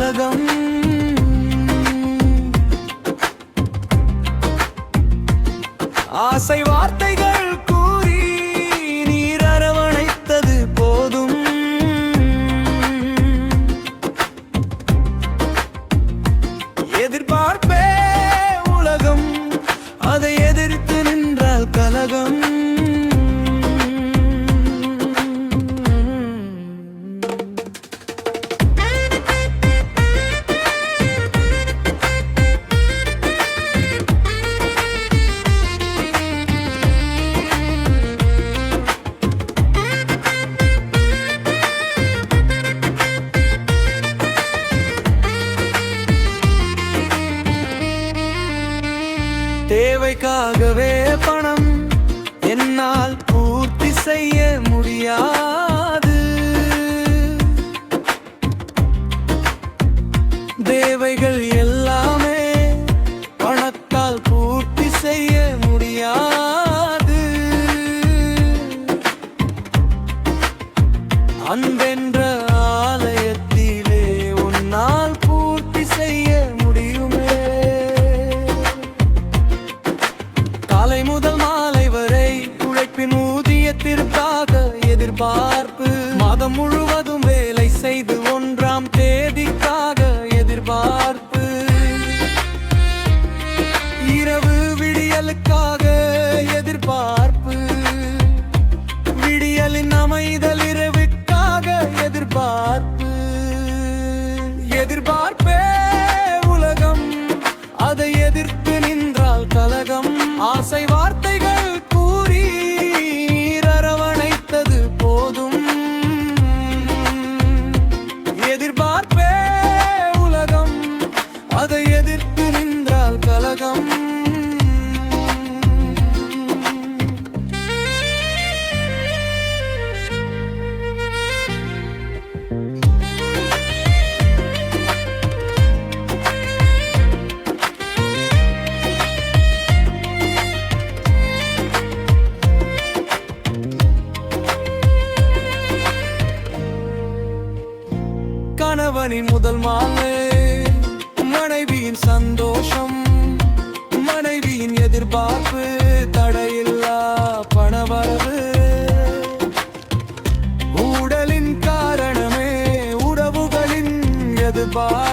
உலகம். ஆசை வார்த்தைகள் கூறி நீர் அரவணைத்தது போதும். எதிர்பார்ப்பே உலகம் அதை எதிர்த்து நின்றால் கலகம். தேவைக்காகவே பணம் என்னால் பூர்த்தி செய்ய முடியாது. தேவைகள் ஊதியத்திற்காக எதிர்பார்ப்பு. மாதம் முழுவதும் வேலை செய்து ஒன்றாம் தேதிக்காக எதிர்பார்ப்பு. இரவு விடியலுக்காக எதிர்பார்ப்பு. விடியலின் அமைதல் இரவுக்காக எதிர்பார்ப்பு. கணவனின் முதல் மாலை மனைவியின் சந்தோஷம் மனைவியின் எதிர்பார்ப்பு தடையில்லா பணவரவு. உடலின் காரணமே உறவுகளின் எதிர்பார்ப்பு.